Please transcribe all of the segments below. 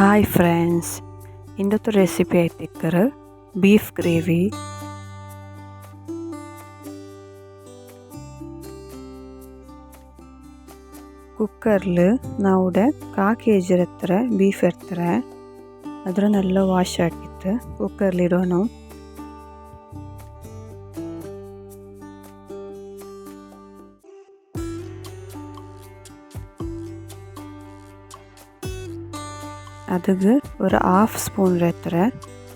Hi friends ഇന്നത്തെ recipe ആയിത്തേക്കറ് beef gravy ಕುಕ್ಕರ್ಲ್ ನಾವು ಕಾ ಕೆ ಜಿರ ಹತ್ರ ಬೀಫ್ ಇರ್ತಾರೆ ಅದರ ನೆಲ್ಲ ವಾಶ್ ಆಗಿತ್ತು ಕುಕ್ಕರ್ಲಿಡೋಣ அதுக்கு ஒரு ஆஃப் ஸ்பூன் ரெத்தரை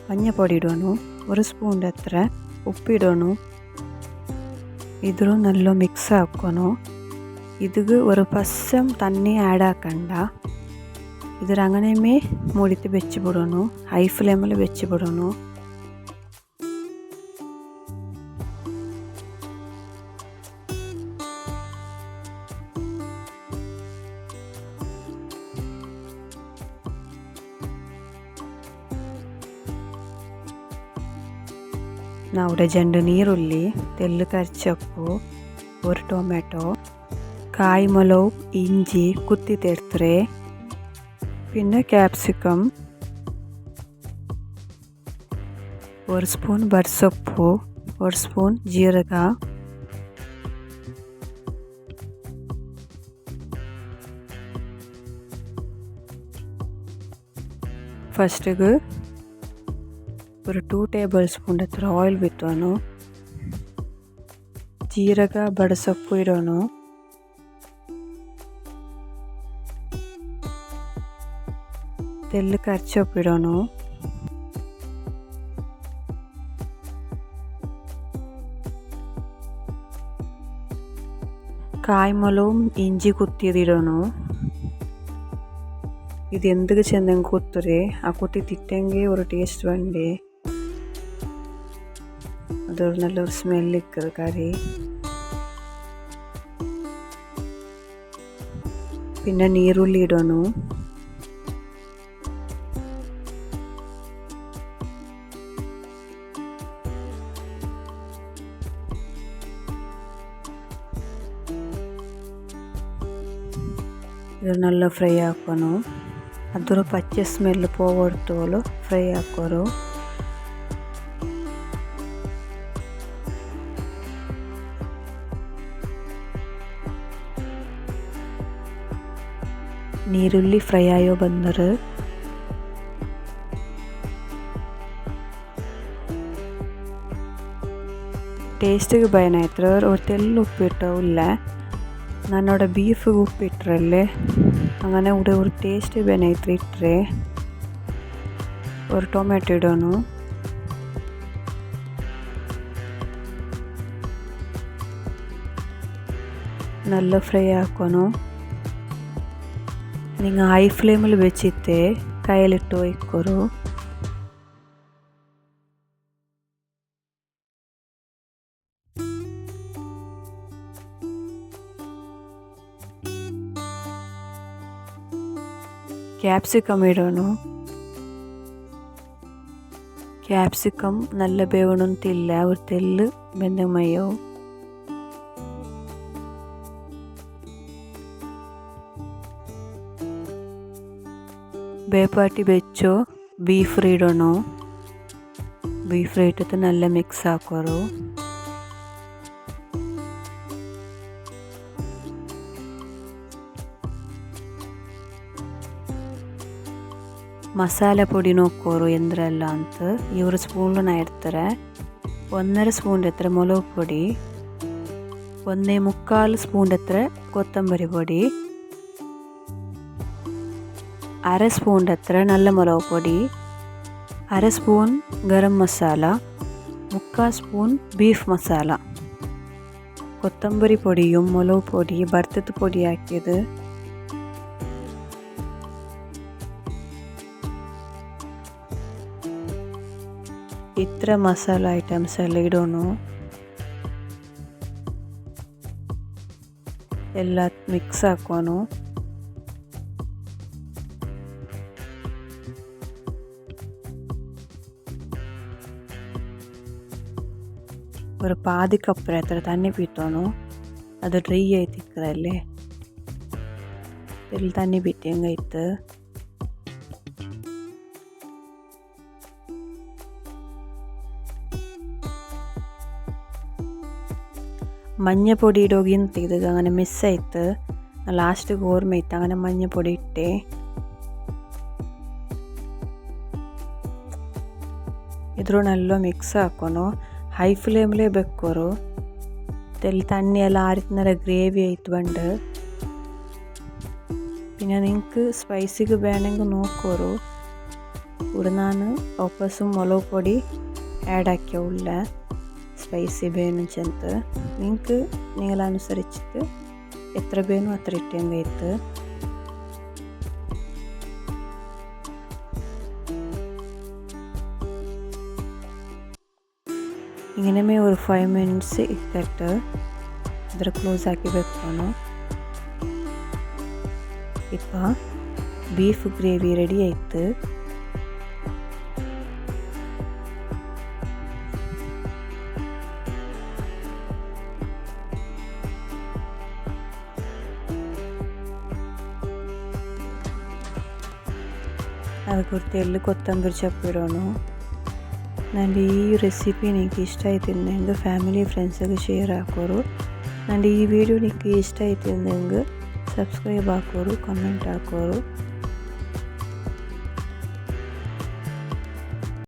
பஞ்சப்பொடிடணும் ஒரு ಸ್ಪೂನ್ ரெத்தரை உப்பிடணும் ಇದ್ರ நல்லா மிக்ஸ் ஆக்கணும் இதுக்கு ஒரு பசம் தண்ணி ஆட் ஆக்கண்டா. இது അങ്ങനെമേ மூடித்து വെച്ച് போடணும். ஹை ஃப்ளேமில் വെച്ച് போடணும். നമ്മുടെ രണ്ട് ನೀರುಳ್ಳಿ ತೆಲ್ಲು ಕರ್ಚಪ್ಪು ಒರು ಟೊಮೆಟೊ ಕಾಯಿ ഇഞ്ചി കുത്തി തേർത്തേ പിന്നെ ക്യാപ്സിക്കം ഒരു സ്പൂൺ ബർസൊപ്പു ഒരു സ്പൂൺ ജീരക ഫസ്റ്റ് ഒരു ടു ಟೇಬಲ್ ಸ್ಪೂನ್ ಹತ್ರ ಆಯಿಲ್ ಬಿತ್ತೋನು ಜೀರಗ ಬಡಸೊಪ್ಪು ಇರೋನು ತೆಲ್ಲು ಕರ್ಚೊಪ್ಪು ಇಡೋನು കായ്മലവും ഇഞ്ചി കുത്തിയതിടണു ഇത് എന്തൊക്കെ ചെന്നെങ്കിൽ കുത്തുരേ ആ കുത്തി തിട്ടെങ്കിൽ ഒരു ടേസ്റ്റ് വേണ്ടേ ದುರ್ನಲ್ಲಿ ಅವ್ರ ಸ್ಮೆಲ್ ಇಕ್ಕದ ಕರಿ പിന്നെ നീരുള്ളി ഇടണു ಇದು ನಲ್ಲ ಫ್ರೈ ಹಾಕೋನು ಅದರ ಪಚ್ಚೆ ಸ್ಮೆಲ್ ಪೋಗೊಡ್ತೋಲು ಫ್ರೈ ಹಾಕೋರು ನೀರುಳ್ಳಿ ಫ್ರೈ ಆಯೋ ಬಂದರೆ ಟೇಸ್ಟಿಗೆ ಭಯನ ಆಯ್ತು ಅವ್ರತ್ತೆಲ್ಲ ಉಪ್ಪಿಟ್ಟು ಇಲ್ಲ ನಾನು ನೋಡ ಬೀಫಿಗೆ ಉಪ್ಪಿಟ್ರಲ್ಲಿ ಹಂಗಾನೆ ಉಡ ಅವ್ರ ಟೇಸ್ಟಿ ಬೇನೆ ಐತ್ರಿ ಇಟ್ಟರೆ ஒரு ಟೊಮೆಟೊ ಇಡೋನು ನಲ್ಲ ಫ್ರೈ ಹಾಕೋನು നിങ്ങൾ ഹൈ ഫ്ലെയിമിൽ വെച്ചിട്ട് കയ്യിലിട്ട് വയ്ക്കൊരു ക്യാപ്സിക്കം ഇടണം. ക്യാപ്സിക്കം നല്ല വേവണമെന്നില്ല ഒരു തെല്ല് ബന്ധമയോ? ಬೆಂದ ಮಯ್ಯೋ ಬೇಪಾಟಿ ಬೆಚ್ಚು ಬೀಫ್ ಇಡೋಣ ಬೀಫ್ ಇಟ್ಟಿದ್ದು നല്ല ಮಿಕ್ಸ್ ಹಾಕೋರು ಮಸಾಲೆ ಪುಡಿ ನೋಕ್ಕೋರು ಎಂದ್ರಲ್ಲ ಅಂತ ಇವರು ಸ್ಪೂನ್ನ ಇಡ್ತಾರೆ ಒಂದರ ಸ್ಪೂನ್ ಎತ್ತರ ಮೊಲವು ಪೊಡಿ ಒಂದೇ ಮುಕ್ಕಾಲು ಸ್ಪೂನ್ ಎತ್ತರ ಕೊತ್ತಂಬರಿ പൊടി അര സ്പൂൺ അത്ര നല്ല മുളക് പൊടി അര സ്പൂൺ ഗരം മസാല മുക്കാൽ സ്പൂൺ ബീഫ് മസാല കൊത്തമ്പരി പൊടിയും മുളക് പൊടി ഭർത്തത്ത് പൊടിയാക്കിയത് ഇത്ര മസാല ഐറ്റംസ് എല്ലാം ഇടണു ಎಲ್ಲ ಮಿಕ್ಸ್ ಹಾಕೋನು ഒരു പാതി കപ്പിന് എത്ര തണ്ണി പീത്തോണു അത് ഡ്രൈ ആയി തിക്കറല്ലേ ഇതിൽ തണ്ണി പീറ്റിയും കഴിത്ത് മഞ്ഞപ്പൊടി ഇടുകയെന്ന് ചെയ്ത് അങ്ങനെ മിസ്സായിട്ട് ലാസ്റ്റ് ഓർമ്മയിട്ട് അങ്ങനെ മഞ്ഞപ്പൊടി ഇട്ടേ. ಇದ್ರೂ ನೆಲ್ಲ ಮಿಕ್ಸ್ ಹಾಕೋನು ಹೈ ಫ್ಲೇಮ್ಲೇ ಬೆಕ್ಕೋರು ತೆಲ್ಲಿ ತಣ್ಣಿ ಎಲ್ಲ ಆರಿತಿನಲ್ಲ ഗ്രേവി ആയിട്ട് വേണ്ട പിന്നെ നിങ്ങൾക്ക് സ്പൈസിക്ക് വേണമെങ്കിൽ നോക്കോറു. ഇവിടെ ഞാൻ ഒപ്പസും മുളക് പൊടി ആഡ് ആക്കിയ ഉള്ള. സ്പൈസി വേണം ചെന്ന് നിങ്ങൾക്ക് നിങ്ങൾ അനുസരിച്ചിട്ട് എത്ര വേണോ അത്ര ഇട്ടേങ്കയത്ത് ಇನ್ನೇ ஒரு ஃபைவ் மினிட்ஸ் ಇಟ್ಟು ಅದರ க்ளோஸ் ஆக்கி ನಾನು இப்போ பீஃப் கிரேவி ரெடி ஆயிடுத்து அதுக்கு ஒரு தெல்லு கொத்தம்பரி சாப்பிடணும் ನಂದು ಈ ರೆಸಿಪಿ ನಿಮಗೆ ಇಷ್ಟ ಆಯ್ತು ಅಂದಂಗೆ ಫ್ಯಾಮಿಲಿ ಫ್ರೆಂಡ್ಸಿಗೆ ಶೇರ್ ಹಾಕೋರು ನಂದು ಈ ವಿಡಿಯೋ ನಿಮಗೆ ಇಷ್ಟ ಆಯ್ತು ಅಂದಂಗೆ ಸಬ್ಸ್ಕ್ರೈಬ್ ಹಾಕೋರು ಕಮೆಂಟ್ ಹಾಕೋರು